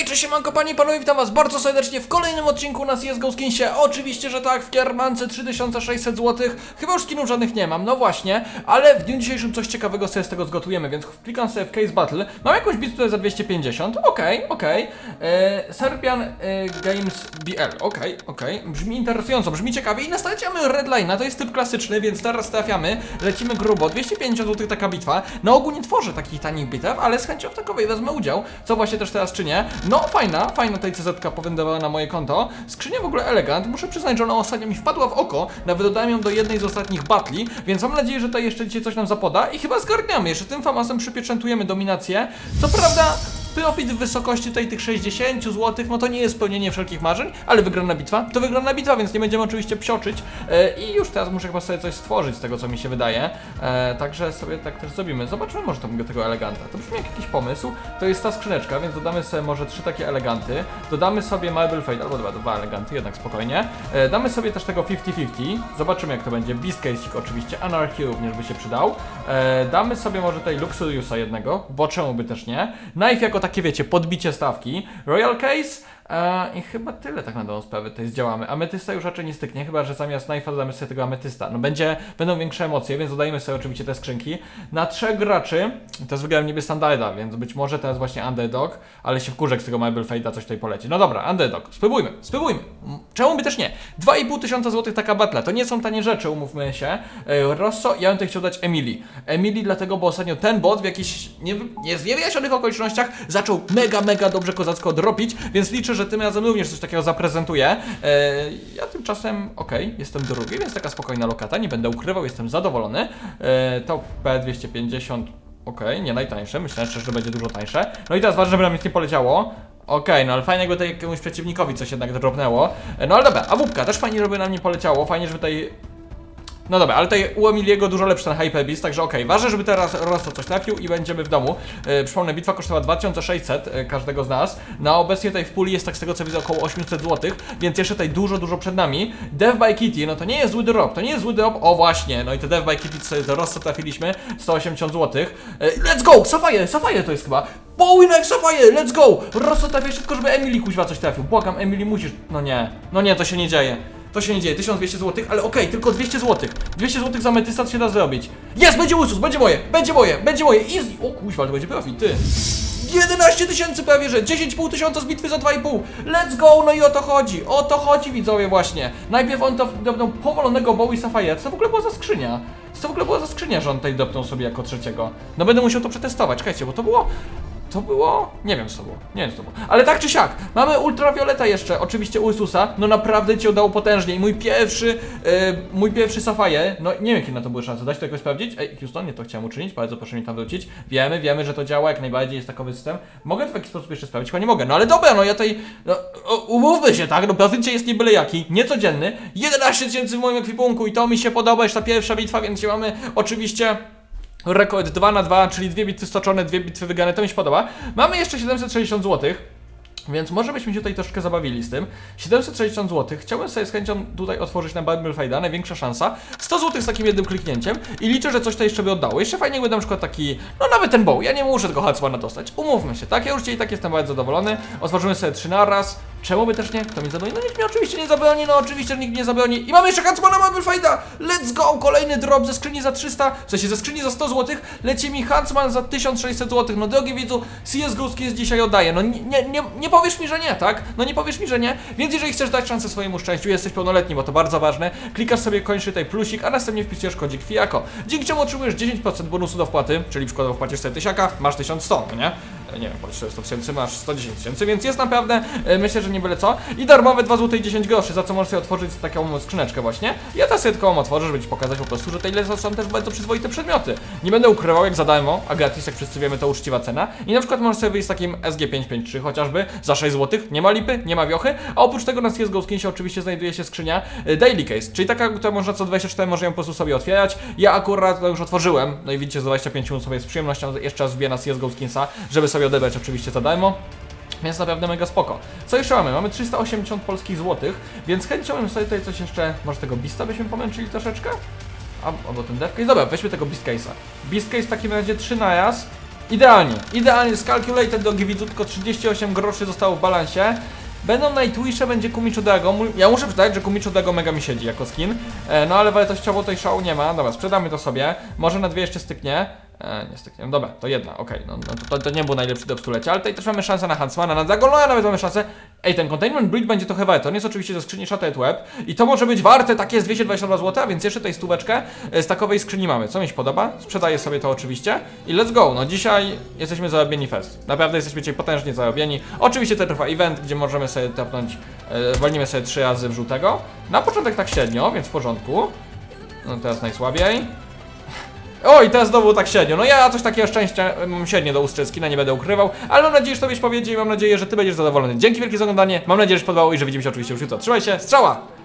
Hej, cześć, siemanko, panie i panowie, witam was bardzo serdecznie w kolejnym odcinku na CSGO Skinsie. Oczywiście, że tak, w Kiermance 3600 zł. Chyba już skinów żadnych nie mam, no właśnie, ale w dniu dzisiejszym coś ciekawego sobie z tego zgotujemy, więc klikam sobie w Case Battle. Mam jakąś bitwę za 250, okej, okej. E, Serbian e, Games BL, okej, okej. Brzmi interesująco, brzmi ciekawie i nastawiamy Redline'a, to jest typ klasyczny, więc teraz trafiamy, lecimy grubo, 250 zł taka bitwa. Na ogół nie tworzę takich tanich bitew, ale z chęcią w takowej wezmę udział, co właśnie też teraz czynię. No fajna, fajna tutaj CZ powędrowała na moje konto. Skrzynia w ogóle elegant, muszę przyznać, że ona ostatnio mi wpadła w oko, nawet dodałem ją do jednej z ostatnich batli, więc mam nadzieję, że tutaj jeszcze dzisiaj coś nam zapoda i chyba zgarniamy, jeszcze tym famasem przypieczętujemy dominację. Co prawda Profit w wysokości tutaj tych 60 zł, no to nie jest spełnienie wszelkich marzeń, ale wygrana bitwa to wygrana bitwa, więc nie będziemy oczywiście psioczyć e, i już teraz muszę chyba sobie coś stworzyć z tego, co mi się wydaje. E, także sobie tak też zrobimy. Zobaczymy może tego, tego eleganta. To brzmi jak jakiś pomysł. To jest ta skrzyneczka, więc dodamy sobie może trzy takie eleganty. Dodamy sobie Marble Fade, albo dwa, dwa eleganty, jednak spokojnie. E, damy sobie też tego 50-50. Zobaczymy jak to będzie. Beast Case oczywiście, Anarchy również by się przydał. E, damy sobie może tutaj Luxuriusa jednego, bo czemu by też nie. Knife jako takie wiecie, podbicie stawki. Royal Case i chyba tyle tak na dobrą sprawę tutaj zdziałamy. Ametysta już raczej nie styknie, chyba że zamiast knife'a dodamy sobie tego ametysta. No będzie, będą większe emocje, więc dodajemy sobie oczywiście te skrzynki. Na trzech graczy, teraz wygrałem niby standarda, więc być może teraz właśnie underdog, ale się wkurzę z tego Marble Fade'a coś tutaj poleci. No dobra, underdog, spróbujmy, spróbujmy. Czemu by też nie? 2,5 tysiąca złotych taka battle, to nie są tanie rzeczy, umówmy się. E, Rosso, ja bym tutaj chciał dać Emily. Emily dlatego, bo ostatnio ten bot w jakichś nie, okolicznościach zaczął mega, mega dobrze kozacko dropić, więc liczę, że tym razem również coś takiego zaprezentuję. E, ja tymczasem, okej, jestem drugi, więc taka spokojna lokata, nie będę ukrywał, jestem zadowolony. E, to P250, okej, nie najtańsze, myślę szczerze, że będzie dużo tańsze. No i teraz ważne, żeby nam nic nie poleciało. Okej, no ale fajnie jakby tutaj jakiemuś przeciwnikowi coś jednak dropnęło. E, No ale dobra, a wupka też fajnie, żeby nam nie poleciało, fajnie, żeby tutaj no dobra, ale tutaj u Emiliego dużo lepszy ten Hyper Beast, także okej, ważne, żeby teraz Rosso coś trafił i będziemy w domu. E, przypomnę, bitwa kosztowała 2600 e, każdego z nas. Na obecnie tutaj w puli jest tak z tego co widzę około 800 zł, więc jeszcze tutaj dużo, dużo przed nami. Dev by Kitty, no to nie jest zły drop, to nie jest zły drop, o właśnie, no i te Dev by Kitty sobie do Rosso trafiliśmy, 180 zł. E, let's go, Sapphire, Sapphire to jest chyba. Bowie Knife Sapphire, let's go! Rosso trafia tylko, żeby Emily kuźwa coś trafił. Błagam, Emily musisz, no nie, no nie, to się nie dzieje. To się nie dzieje, 1200 zł, ale okej, tylko 200 zł. 200 zł za metysta się da zrobić. Jest, będzie Usus, będzie moje, będzie moje, będzie moje, easy. O kuźwa, to będzie profit, ty. 11 tysięcy prawie, że 10,5 tysiąca z bitwy za 2,5. Let's go, no i o to chodzi, o to chodzi widzowie właśnie. Najpierw on to dopnął powolonego Bowie Sapphire, co to w ogóle była za skrzynia? Co to w ogóle była za skrzynia, że on tutaj dopnął sobie jako trzeciego? No będę musiał to przetestować, czekajcie, bo to było... To było. Nie wiem co to było. Nie wiem co to było. Ale tak czy siak, mamy ultravioleta jeszcze, oczywiście Ursusa. No naprawdę cię udało potężnie. I mój pierwszy, e, mój pierwszy Sapphire, no nie wiem kiedy na to były szanse. Da się to jakoś sprawdzić? Ej, Houston, nie to chciałem uczynić, bardzo proszę mi tam wrócić. Wiemy, wiemy, że to działa, jak najbardziej jest takowy system. Mogę w jakiś sposób jeszcze sprawdzić? Chyba nie mogę. No ale dobra, no ja tutaj, no, umówmy się, tak? No profit jest nie byle jaki, niecodzienny. 11 tysięcy w moim ekwipunku i to mi się podoba, już ta pierwsza bitwa, więc mamy oczywiście rekord 2 na 2, czyli dwie bitwy stoczone, dwie bitwy wygrane, to mi się podoba. Mamy jeszcze 760 zł. Więc może byśmy się tutaj troszkę zabawili z tym. 760 zł. Chciałbym sobie z chęcią tutaj otworzyć na Bible Fade'a, największa szansa. 100 zł z takim jednym kliknięciem i liczę, że coś to jeszcze by oddało. Jeszcze fajnie jakby na przykład taki, no nawet ten bow. Ja nie muszę tego Hatsmana dostać. Umówmy się, tak? Ja już dzisiaj tak jestem bardzo zadowolony. Otworzymy sobie 3 na raz. Czemu by też nie? Kto mi zabroni? No nikt mi oczywiście nie zabroni, no oczywiście nikt nie zabroni. I mamy jeszcze Hatsmana Bible Fade'a! Let's go! Kolejny drop ze skrzyni za 300, w sensie ze skrzyni za 100 zł. Leci mi Huntsman za 1600 zł. No drogi widzu, CSGO jest dzisiaj oddaje. No nie, nie, nie, powiesz mi, że nie, tak? No nie powiesz mi, że nie. Więc jeżeli chcesz dać szansę swojemu szczęściu, jesteś pełnoletni, bo to bardzo ważne, klikasz sobie kończy tutaj plusik, a następnie wpisujesz kodzik FIAKO. Dzięki czemu otrzymujesz 10% bonusu do wpłaty, czyli przykładowo wpłacisz sobie tysiaka, masz 1100, no nie? E, Nie wiem, płacisz 400 tysięcy, masz 110 tysięcy, więc jest naprawdę, e, myślę, że nie byle co. I darmowe 2 zł i 10 groszy, za co możesz sobie otworzyć taką skrzyneczkę właśnie. Ja teraz sobie ją otworzę, żeby Ci pokazać po prostu, że te ile są też bardzo przyzwoite przedmioty. Nie będę ukrywał jak za darmo, a gratis, jak wszyscy wiemy, to uczciwa cena. I na przykład możesz sobie wyjść z takim SG553 chociażby za 6 zł, nie ma lipy, nie ma wiochy, a oprócz tego na CSGO Skinsie oczywiście znajduje się skrzynia e, Daily Case, czyli taka, która można co 24 może ją po prostu sobie otwierać. Ja akurat to już otworzyłem, no i widzicie, za 25 minut sobie z przyjemnością jeszcze raz wbiję na CSGO Skinsa, żeby sobie odebrać oczywiście za darmo. Więc naprawdę mega spoko. Co jeszcze mamy? Mamy 380 polskich złotych, więc chęcią bym sobie tutaj coś jeszcze, może tego Beasta byśmy pomęczyli troszeczkę? A, albo ten Death Case? Dobra, weźmy tego Beast Case'a. Beast Case w takim razie 3 na raz. Idealnie, idealnie scalculated do Givizu, tylko 38 groszy zostało w balansie. Będą Nightwishe, będzie Kumicho Dago. Ja muszę przyznać, że Kumicho Dago mega mi siedzi jako skin. E, no ale wartościowo tej szału nie ma. Dobra, sprzedamy to sobie. Może na dwie jeszcze styknie. E, nie styknie. No Dobra, to jedna, okej. No, no to, to nie był najlepszy do stulecia, ale tutaj też mamy szansę na Huntsmana, na Dagoloja nawet mamy szansę. Ej, ten Containment Breach będzie trochę warte. On jest oczywiście ze skrzyni Shattered Web i to może być warte takie z 222 zł, więc jeszcze tutaj stóweczkę e, z takowej skrzyni mamy. Co mi się podoba? Sprzedaję sobie to oczywiście i let's go. No dzisiaj jesteśmy zarobieni fest. Naprawdę jesteśmy dzisiaj potężnie zarobieni. Oczywiście to trwa event, gdzie możemy sobie tapnąć, e, sobie trzy razy w żółtego. Na początek tak średnio, więc w porządku. No teraz najsłabiej. Oj, teraz znowu tak średnio. No ja coś takiego szczęścia mam średnio do Ustrzecki, nie będę ukrywał, ale mam nadzieję, że tobie powiedzie i mam nadzieję, że ty będziesz zadowolony. Dzięki wielkie za oglądanie, mam nadzieję, że się podobało i że widzimy się oczywiście już jutro. Trzymaj się, strzała!